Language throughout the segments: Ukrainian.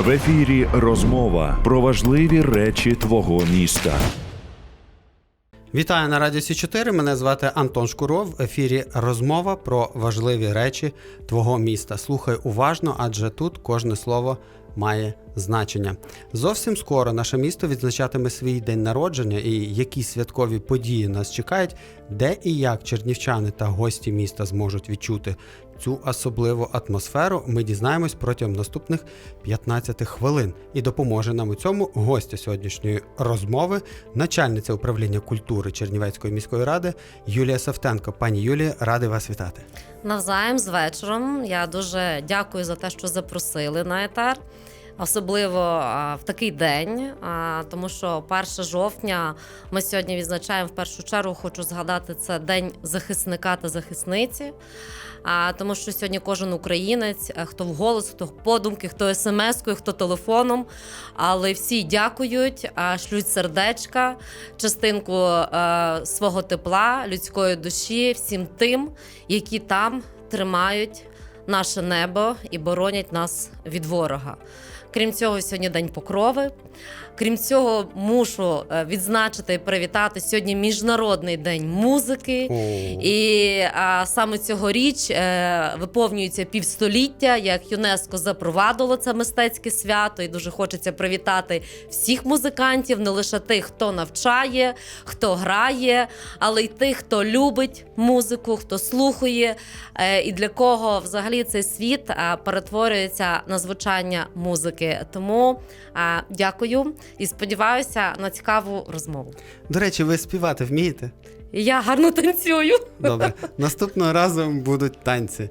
В ефірі розмова про важливі речі твого міста. Вітаю на Радіо Сі 4 Мене звати Антон Шкуров. В ефірі розмова про важливі речі твого міста. Слухай уважно, адже тут кожне слово має значення. Зовсім скоро наше місто відзначатиме свій день народження і які святкові події нас чекають, де і як чернівчани та гості міста зможуть відчути цю особливу атмосферу. Ми дізнаємось протягом наступних 15 хвилин. І допоможе нам у цьому гостя сьогоднішньої розмови, начальниця управління культури Чернівецької міської ради Юлія Савтенко. Пані Юлія, радий вас вітати. Навзаєм з вечором. Я дуже дякую за те, що запросили на етер. Особливо в такий день, тому що 1 жовтня ми сьогодні відзначаємо в першу чергу. Хочу згадати це день захисника та захисниці. А, тому що сьогодні кожен українець, хто в голос, хто подумки, хто смс-кою, хто телефоном. Але всі дякують, а, шлють сердечка, частинку а, свого тепла, людської душі, всім тим, які там тримають наше небо і боронять нас від ворога. Крім цього, сьогодні день покрови. Крім цього, мушу е, відзначити і привітати сьогодні міжнародний день музики. І а, саме цьогоріч е, виповнюється півстоліття, як ЮНЕСКО запровадило це мистецьке свято, і дуже хочеться привітати всіх музикантів, не лише тих, хто навчає, хто грає, але й тих, хто любить музику, хто слухає, е, і для кого взагалі цей світ е, перетворюється на звучання музики. Тому е, дякую і сподіваюся на цікаву розмову. До речі, ви співати вмієте? Я гарно танцюю. Добре, наступного разу будуть танці.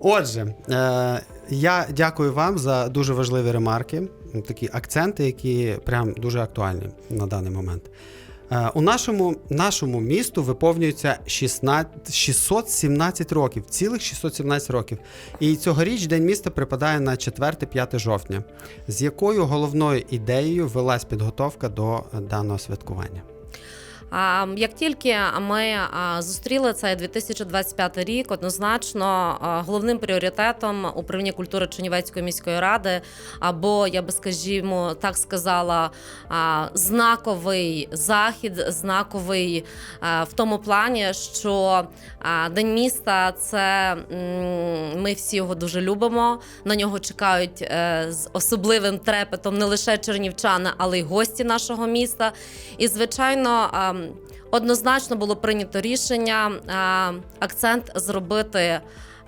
Отже, е, я дякую вам за дуже важливі ремарки, такі акценти, які прям дуже актуальні на даний момент. Е, у нашому, нашому місту виповнюється 16, 617 років, цілих 617 років. І цьогоріч День міста припадає на 4-5 жовтня, з якою головною ідеєю велась підготовка до даного святкування. Як тільки ми зустріли цей 2025 рік, однозначно головним пріоритетом управління культури Чернівецької міської ради, або я би скажімо, так сказала, знаковий захід, знаковий в тому плані, що День міста це ми всі його дуже любимо. На нього чекають е, з особливим трепетом не лише чернівчани, але й гості нашого міста. І звичайно. Однозначно було прийнято рішення а, акцент зробити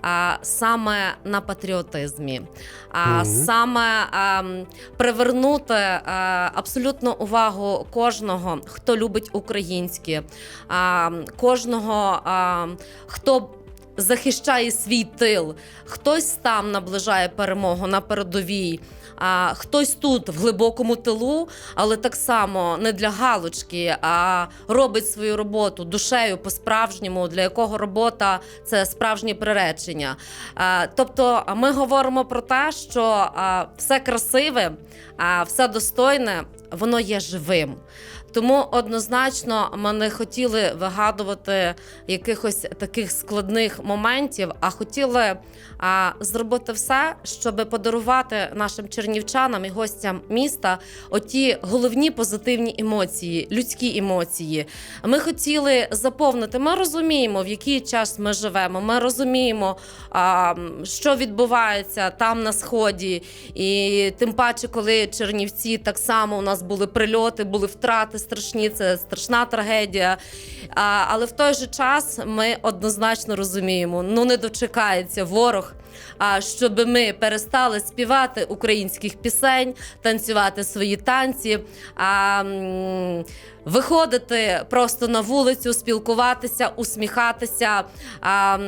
а, саме на патріотизмі, а, Мгм. саме а, привернути а, абсолютно увагу кожного, хто любить українське, а, кожного, а, хто захищає свій тил, хтось там наближає перемогу на передовій. А хтось тут в глибокому тилу, але так само не для галочки, а робить свою роботу душею по-справжньому, для якого робота це справжнє приречення. А, тобто, ми говоримо про те, що а, все красиве, а все достойне, воно є живим. Тому однозначно ми не хотіли вигадувати якихось таких складних моментів, а хотіли а, зробити все, щоб подарувати нашим чернівчанам і гостям міста оті головні позитивні емоції, людські емоції. Ми хотіли заповнити. Ми розуміємо, в який час ми живемо. Ми розуміємо, а, що відбувається там на сході, і тим паче, коли Чернівці так само у нас були прильоти, були втрати страшні, це страшна трагедія. А, але в той же час ми однозначно розуміємо, ну не дочекається ворог. А щоб ми перестали співати українських пісень, танцювати свої танці, а, виходити просто на вулицю, спілкуватися, усміхатися,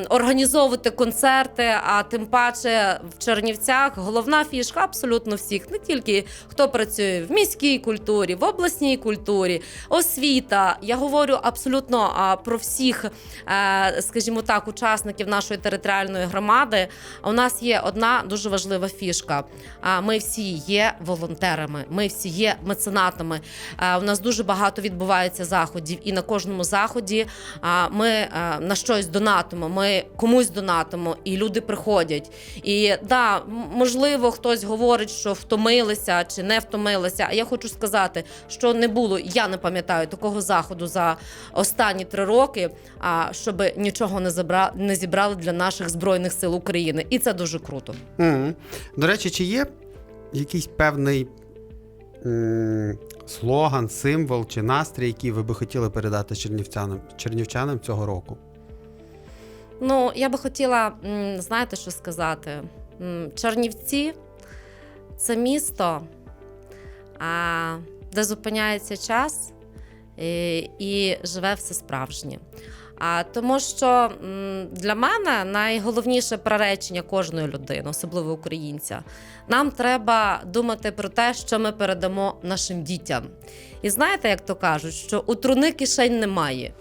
організовувати концерти. А тим паче в Чернівцях головна фішка абсолютно всіх, не тільки хто працює в міській культурі, в обласній культурі, освіта. Я говорю абсолютно про всіх, е, скажімо так, учасників нашої територіальної громади. У нас є одна дуже важлива фішка. Ми всі є волонтерами, ми всі є меценатами. У нас дуже багато відбувається заходів, і на кожному заході ми на щось донатимо. Ми комусь донатимо, і люди приходять. І да, можливо, хтось говорить, що втомилися чи не втомилися. А я хочу сказати, що не було. Я не пам'ятаю такого заходу за останні три роки, а щоб нічого не забра... не зібрали для наших збройних сил України, і це дуже круто. Мгм. До речі, чи є якийсь певний слоган, символ чи настрій, який ви би хотіли передати чернівчанам, чернівчанам цього року? Ну, я би хотіла, знаєте, що сказати? Чернівці це місто, де зупиняється час і, і живе все справжнє. А тому що для мене найголовніше приречення кожної людини, особливо українця, нам треба думати про те, що ми передамо нашим дітям. І знаєте, як то кажуть, що у труни кишень немає.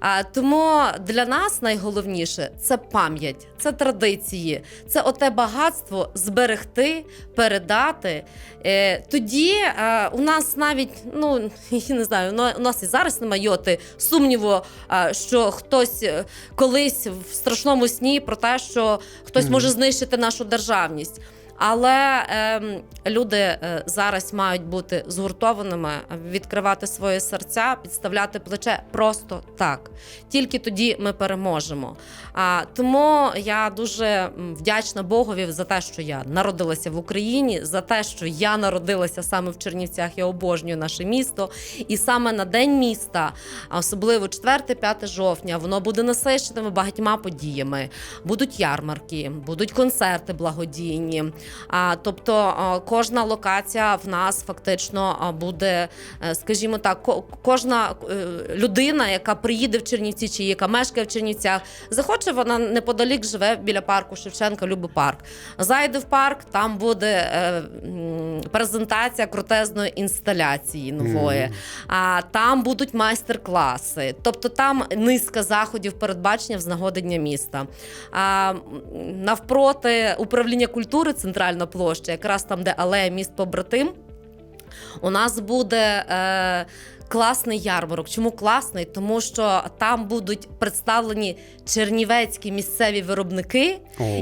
А, тому для нас найголовніше це пам'ять, це традиції, це оте багатство зберегти, передати. Е, тоді у нас навіть, ну я не знаю, ну, у нас і зараз немає йоти сумніву, що хтось е, колись в страшному сні про те, що хтось може знищити нашу державність. Але ем, люди е, зараз мають бути згуртованими, відкривати свої серця, підставляти плече просто так. Тільки тоді ми переможемо. А тому я дуже вдячна Богові за те, що я народилася в Україні, за те, що я народилася саме в Чернівцях. Я обожнюю наше місто. І саме на день міста, особливо 4-5 жовтня, воно буде насиченими багатьма подіями. Будуть ярмарки, будуть концерти благодійні. А, тобто кожна локація в нас фактично буде, е, скажімо так, кожна е, людина, яка приїде в Чернівці чи яка мешкає в Чернівцях, захоче вона неподалік живе біля парку Шевченка, любить парк. Зайде в парк, там буде е, презентація крутезної інсталяції нової. А там будуть майстер-класи, тобто там низка заходів передбачення з нагоди Дня міста. А, навпроти управління культури центральна площа, якраз там, де алея міст побратим. У нас буде е, класний ярмарок. Чому класний? Тому що там будуть представлені чернівецькі місцеві виробники,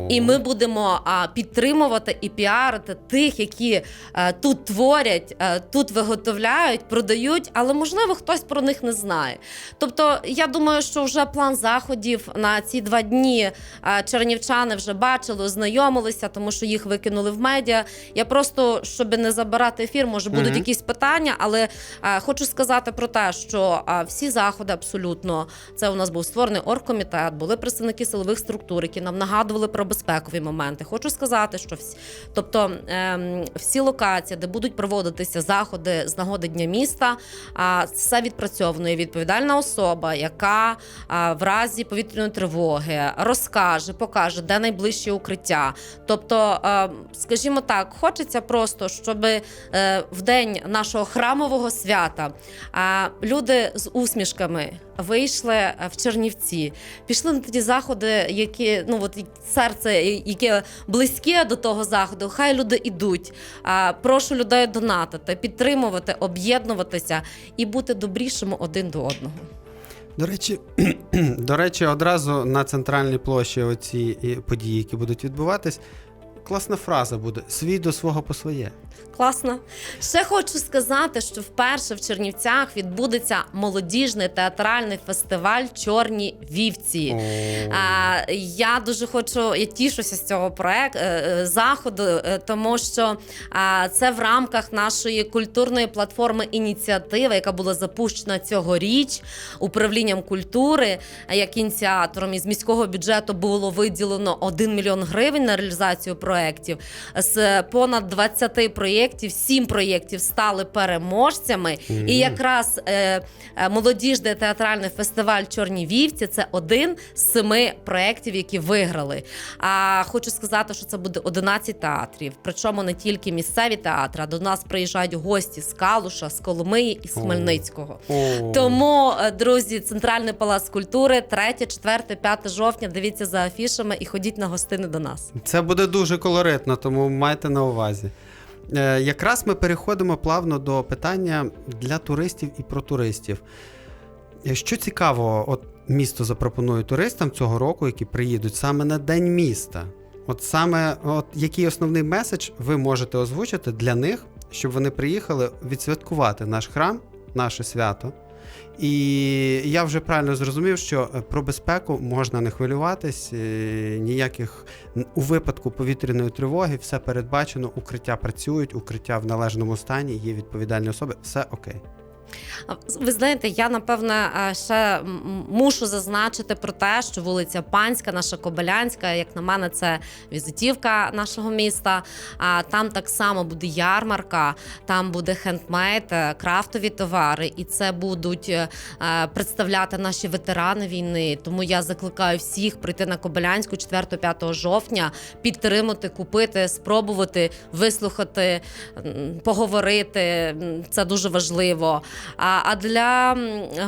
і ми будемо а, підтримувати і піарити тих, які е, тут творять, е, тут виготовляють, продають, але можливо хтось про них не знає. Тобто, я думаю, що вже план заходів на ці два дні е, чернівчани вже бачили, ознайомилися, тому що їх викинули в медіа. Я просто, щоб не забирати ефір, може будуть Мгм. якісь питання, але е, хочу сказати про те, що всі заходи абсолютно це у нас був створений оргкомітет, були представники силових структур, які нам нагадували про безпекові моменти. Хочу сказати, що всі, тобто ем, всі локації, де будуть проводитися заходи з нагоди дня міста, все відпрацьовано. І відповідальна особа, яка в разі повітряної тривоги розкаже, покаже, де найближче укриття. Тобто, е, скажімо так, хочеться просто, щоб е, в день нашого храмового свята люди з усмішками вийшли е, в Чернівці, пішли на ті заходи, які ну от серце, яке близьке до того заходу. Хай люди ідуть. А, прошу людей донатити, підтримувати, об'єднуватися і бути добрішими один до одного. До речі, до речі, одразу на центральній площі оці події, які будуть відбуватись, класна фраза буде: свій до свого по своє. Класно. Ще хочу сказати, що вперше в Чернівцях відбудеться молодіжний театральний фестиваль Чорні вівці. А, я дуже хочу, я тішуся з цього проект е, заходу, е, тому що це в рамках нашої культурної платформи ініціатива, яка була запущена цьогоріч управлінням культури е, як ініціатором. Із міського бюджету було виділено 1 мільйон гривень на реалізацію проєктів. З понад 20 проєктів, 7 проєктів стали переможцями. Мгм. І якраз е, е, молодіжний театральний фестиваль Чорні вівці це один з семи проєктів, які виграли. А хочу сказати, що це буде 11 театрів. Причому не тільки місцеві театри, а до нас приїжджають гості з Калуша, з Коломиї і з. Хмельницького. О. Тому, е, друзі, Центральний палац культури 3, 4, 5 жовтня. Дивіться за афішами і ходіть на гостини до нас. Це буде дуже колоритно, тому майте на увазі. Е, якраз ми переходимо плавно до питання для туристів і про туристів. Е, Що цікаво, от місто запропонує туристам цього року, які приїдуть саме на День міста. От саме от який основний меседж ви можете озвучити для них, щоб вони приїхали відсвяткувати наш храм, наше свято. І я вже правильно зрозумів, що е, про безпеку можна не хвилюватись, е, ніяких у випадку повітряної тривоги все передбачено, укриття працюють, укриття в належному стані, є відповідальні особи, все окей. Ви знаєте, я напевне е, ще мушу зазначити про те, що вулиця Панська, наша Кобилянська, як на мене, це візитівка нашого міста. А там так само буде ярмарка, там буде хендмейд, е, крафтові товари, і це будуть е, представляти наші ветерани війни. Тому я закликаю всіх прийти на Кобилянську 4-5 жовтня, підтримати, купити, спробувати, вислухати, поговорити. Це дуже важливо. А, а для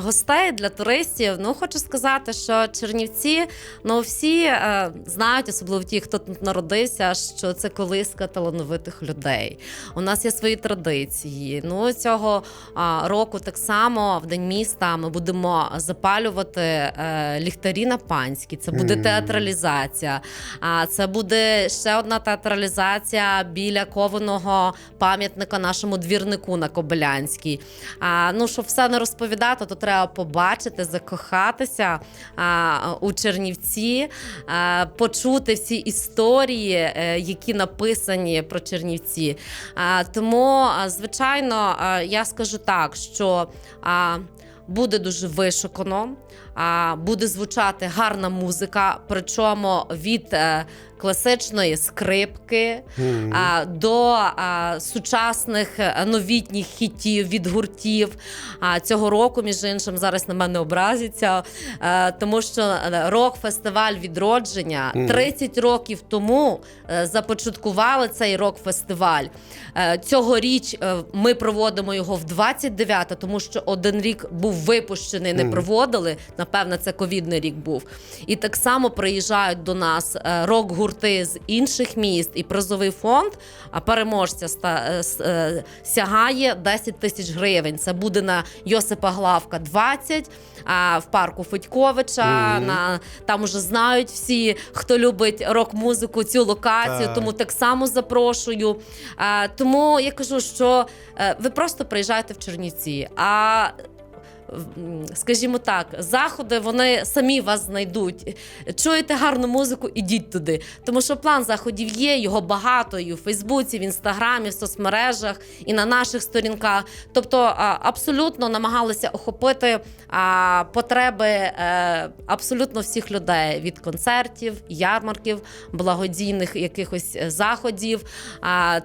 гостей, для туристів, ну хочу сказати, що Чернівці, ну всі е, знають, особливо ті, хто тут народився, що це колиска талановитих людей. У нас є свої традиції. Ну цього а, року так само в день міста ми будемо запалювати е, ліхтарі на панські. Це буде Мгм. театралізація. А це буде ще одна театралізація біля кованого пам'ятника нашому двірнику на Кобилянській. А, ну, щоб все не розповідати, то треба побачити, закохатися а, у Чернівці, а, почути всі історії, е, які написані про Чернівці. А, тому, звичайно, я скажу так, що. А, Буде дуже вишукано, буде звучати гарна музика, причому від е, класичної скрипки а, до сучасних е, новітніх хітів від гуртів. А цього року, між іншим, зараз на мене образяться, е, тому що рок-фестиваль відродження Мгм. 30 років тому започаткували цей рок-фестиваль. Цьогоріч ми проводимо його в 29 тому що один рік був випущений, не проводили. Напевно, це ковідний рік був. І так само приїжджають до нас е, рок-гурти з інших міст, і призовий фонд а переможця е, е, сягає 10 тисяч гривень. Це буде на Йосипа Главка 20, а в парку Федьковича. Мгм. На там уже знають всі, хто любить рок-музику, цю локацію. Так. Тому так само запрошую. Тому я кажу, що ви просто приїжджаєте в Чернівці. А Скажімо так, заходи вони самі вас знайдуть. Чуєте гарну музику, ідіть туди. Тому що план заходів є, його багато і у Фейсбуці, в інстаграмі, в соцмережах і на наших сторінках. Тобто абсолютно намагалися охопити потреби е, абсолютно всіх людей від концертів, ярмарків, благодійних якихось е, заходів.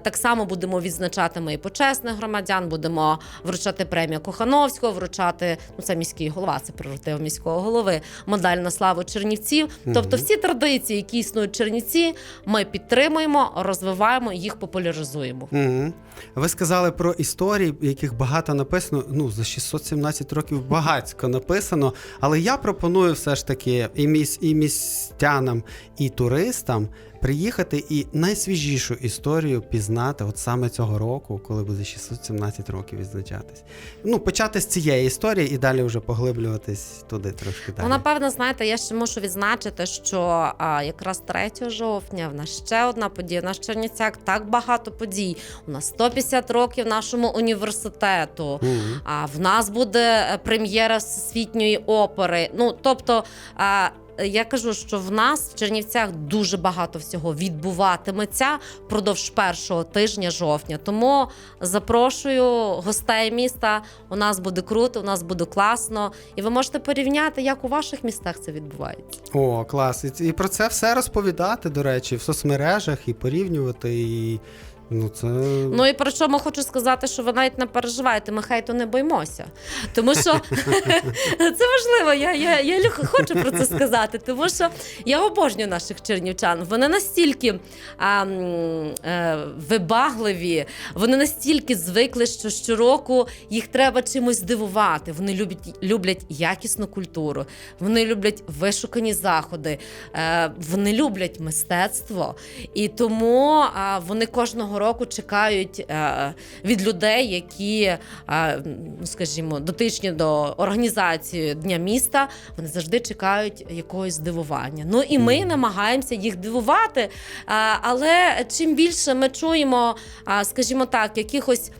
Так само будемо відзначати ми і почесних громадян, будемо вручати премію Кохановського, вручати ну це міський голова, це прерогатива міського голови, медаль на славу Чернівців. Тобто, всі традиції, які існують в Чернівці, ми підтримуємо, розвиваємо їх популяризуємо. Угу. Ви сказали про історії, яких багато написано. Ну, за 617 років багатько написано. Але я пропоную все ж таки і, міс, і містянам, і туристам приїхати і найсвіжішу історію пізнати от саме цього року, коли буде 617 років відзначатись. Ну, почати з цієї історії і далі вже поглиблюватись туди трошки далі. Ну, напевно, знаєте, я ще мушу відзначити, що а, якраз 3 жовтня в нас ще одна подія. У нас в Чернівцях так багато подій. У нас 150 років нашому університету. Мгм. А в нас буде е, прем'єра всесвітньої опери. Ну тобто. А, я кажу, що в нас в Чернівцях дуже багато всього відбуватиметься впродовж першого тижня жовтня. Тому запрошую гостей міста. У нас буде круто, у нас буде класно, і ви можете порівняти, як у ваших містах це відбувається. О, клас. І, про це все розповідати, до речі, в соцмережах і порівнювати. І, ну, це... Ну і про чому хочу сказати, що ви навіть не переживаєте, ми хейту не боїмося. Тому що це важливо. Я, я, я хочу про це сказати, тому що я обожнюю наших чернівчан. Вони настільки а, м, е, вибагливі, вони настільки звикли, що щороку їх треба чимось здивувати. Вони люблять, люблять якісну культуру, вони люблять вишукані заходи, е, вони люблять мистецтво. І тому а, вони кожного року чекають е, від людей, які, е, скажімо, дотичні до організації Дня міста. Вони завжди чекають якогось здивування. Ну і ми намагаємося їх дивувати. Е, але чим більше ми чуємо, скажімо так, якихось.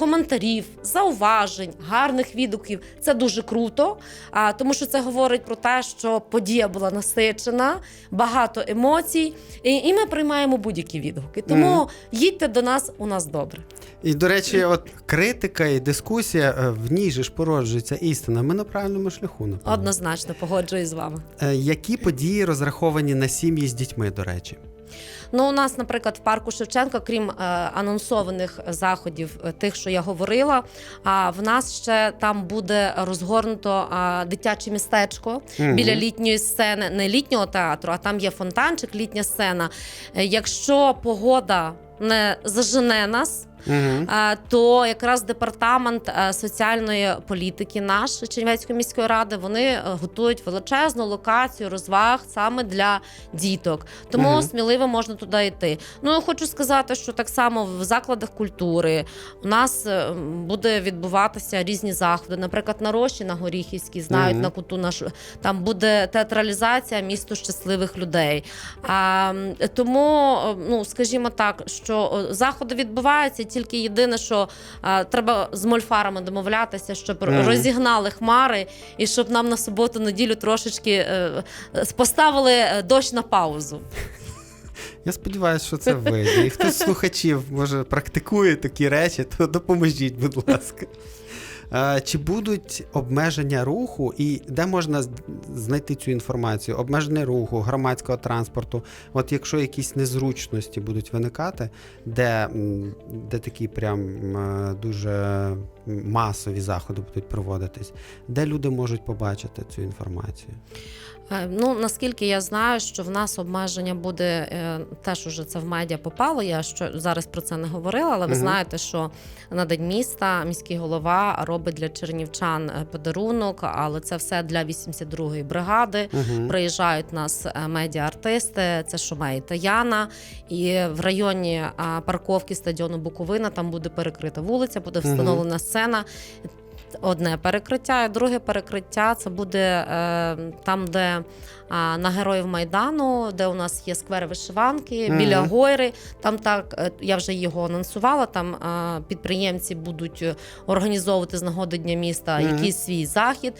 Коментарів, зауважень, гарних відгуків це дуже круто, а, тому що це говорить про те, що подія була насичена, багато емоцій, і, і ми приймаємо будь-які відгуки. Тому їдьте до нас, у нас добре. І, до речі, от критика і дискусія е, в ній же ж породжується істина. Ми на правильному шляху. Напевно. Однозначно погоджуюсь з вами. Е, Які події розраховані на сім'ї з дітьми, до речі? Ну, у нас, наприклад, в парку Шевченка, крім е, анонсованих заходів, е, тих, що я говорила, а в нас ще там буде розгорнуто дитяче містечко угу. біля літньої сцени, не літнього театру, а там є фонтанчик, літня сцена. Е, Якщо погода не зажене нас. Угу. То якраз департамент е, соціальної політики наш Чернівецької міської ради вони е, готують величезну локацію розваг саме для діток. Тому Мгм. сміливо можна туди йти. Ну я хочу сказати, що так само в закладах культури у нас е, буде відбуватися різні заходи. Наприклад, на Рощі, на Горіхівській, знають Мгм. на куту наш там буде театралізація місто щасливих людей. А, тому, ну скажімо так, що заходи відбуваються. Тільки єдине, що а, треба з мольфарами домовлятися, щоб Мгм. розігнали хмари, і щоб нам на суботу, неділю трошечки е, е, поставили е, дощ на паузу. Я сподіваюся, що це вийде. І хтось з слухачів може практикує такі речі, то допоможіть, будь ласка. Е, Чи будуть обмеження руху і де можна знайти цю інформацію? Обмеження руху, громадського транспорту. От якщо якісь незручності будуть виникати, де, де такі прям е, дуже масові заходи будуть проводитись, де люди можуть побачити цю інформацію? Е, Ну наскільки я знаю, що в нас обмеження буде е, теж уже це в медіа попало. Я що зараз про це не говорила, але ви Мгм. знаєте, що на день міста міський голова робить для чернівчан е, подарунок, але це все для 82-ї бригади. Угу. Приїжджають нас медіа-артисти, це Шумей та Яна. І в районі парковки стадіону Буковина там буде перекрита вулиця, буде встановлена сцена. Одне перекриття, і друге перекриття це буде е, там, де на героїв Майдану, де у нас є сквер вишиванки Мгм. біля Гойри. Там так е, я вже його анонсувала. Там е, підприємці будуть е, організовувати з нагоди Дня міста Мгм. якийсь свій захід.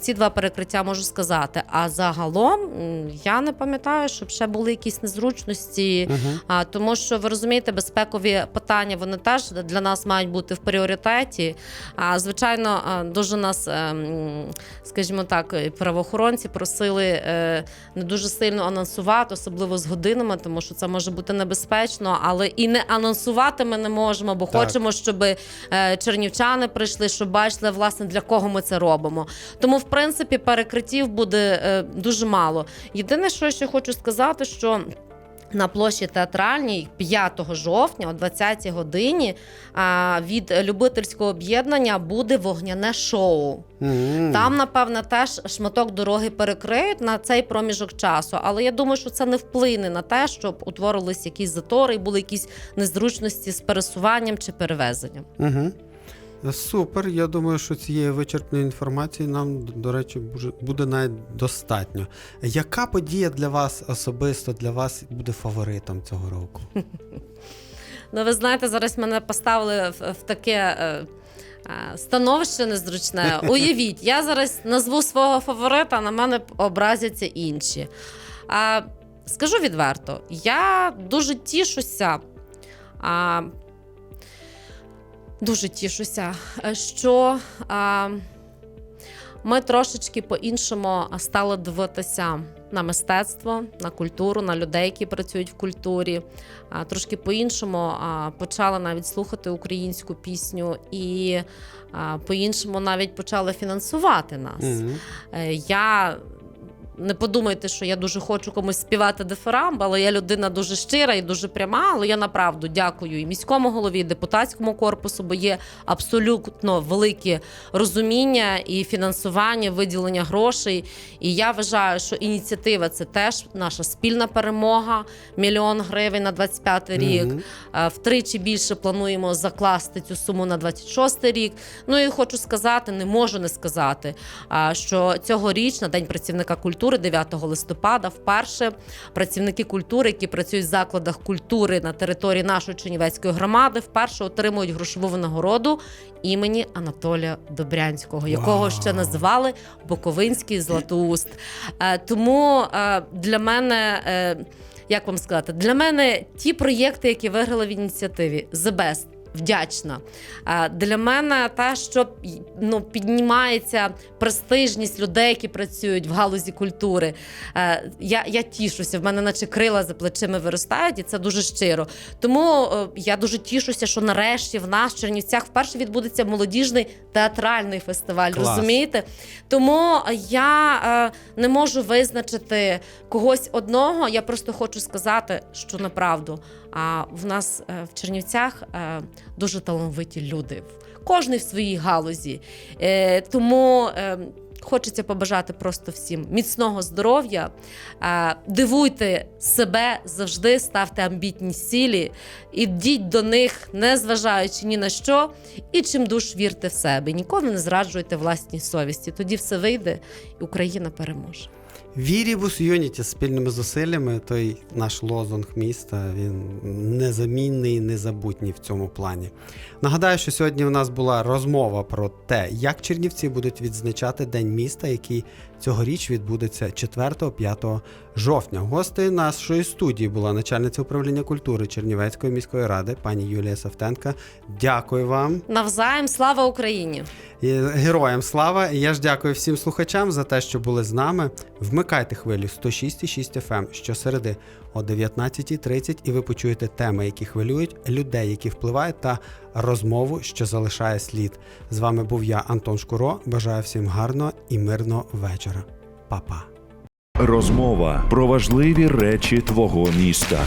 Ці два перекриття можу сказати. А загалом я не пам'ятаю, щоб ще були якісь незручності. Угу. А тому, що ви розумієте, безпекові питання вони теж для нас мають бути в пріоритеті. А звичайно, дуже нас, ем, скажімо так, правоохоронці просили е, не дуже сильно анонсувати, особливо з годинами, тому що це може бути небезпечно, але і не анонсувати ми не можемо, бо Так. хочемо, щоб е, чернівчани прийшли, щоб бачили власне для кого ми це робимо. Тому, в принципі, перекриттів буде е, дуже мало. Єдине, що я ще хочу сказати, що. На площі театральній 5 жовтня о 20-й годині від любительського об'єднання буде вогняне шоу. Там, напевне, теж шматок дороги перекриють на цей проміжок часу. Але я думаю, що це не вплине на те, щоб утворились якісь затори і були якісь незручності з пересуванням чи перевезенням. Угу. Супер. Я думаю, що цієї вичерпної інформації нам, до речі, буде- навіть достатньо. Яка подія для вас особисто для вас буде фаворитом цього року? Ну, ви знаєте, зараз мене поставили в, в таке. е, е, Становище незручне. Уявіть, я зараз назву свого фаворита, на мене образяться інші. А, скажу відверто, я дуже тішуся. А, дуже тішуся, е, що а, ми трошечки по-іншому стали дивитися на мистецтво, на культуру, на людей, які працюють в культурі. А, Трошки по-іншому почали навіть слухати українську пісню і по-іншому навіть почали фінансувати нас. Угу. Е, Я не подумайте, що я дуже хочу комусь співати дифирамб, але я людина дуже щира і дуже пряма. Але я направду дякую і міському голові, і депутатському корпусу, бо є абсолютно велике розуміння і фінансування, виділення грошей. І я вважаю, що ініціатива це теж наша спільна перемога. Мільйон гривень на 25 рік. Мгм. Е, Втричі більше плануємо закласти цю суму на 26 рік. Ну і хочу сказати, не можу не сказати, що цьогоріч на День працівника культури, 9 листопада, вперше працівники культури, які працюють в закладах культури на території нашої Чернівецької громади, вперше отримують грошову винагороду імені Анатолія Добрянського, якого Вау. ще називали Буковинський Златоуст. Е, Тому е, для мене. е, як вам сказати, для мене ті проєкти, які виграли в ініціативі The Best, вдячна. Для мене те, що ну, піднімається престижність людей, які працюють в галузі культури. Я, я тішуся, в мене наче крила за плечима виростають, і це дуже щиро. Тому е, я дуже тішуся, що нарешті в нас в Чернівцях вперше відбудеться молодіжний театральний фестиваль. Клас. Розумієте? Тому я е, не можу визначити когось одного. Я просто хочу сказати, що направду. А в нас е, в Чернівцях е, дуже талановиті люди. Кожний в своїй галузі. Е, тому хочеться побажати просто всім міцного здоров'я. Дивуйте себе завжди, ставте амбітні цілі, ідіть до них, не зважаючи ні на що, і чим душ вірте в себе. Ніколи не зраджуйте власній совісті. Тоді все вийде, і Україна переможе. Вірібус Юніті спільними зусиллями, той наш лозунг міста, він незамінний, незабутній в цьому плані. Нагадаю, що сьогодні у нас була розмова про те, як Чернівці будуть відзначати День міста, який цьогоріч відбудеться 4-5 жовтня. Гостею нашої студії була начальниця управління культури Чернівецької міської ради, пані Юлія Савтенка. Дякую вам. Навзаєм слава Україні! Героям слава! І я ж дякую всім слухачам за те, що були з нами. Вмикайте хвилю 106,6 FM щосереди о 19.30 і ви почуєте теми, які хвилюють, людей, які впливають, та розмову, що залишає слід. З вами був я, Антон Шкуро. Бажаю всім гарного і мирного вечора. Па-па! Розмова про важливі речі твого міста.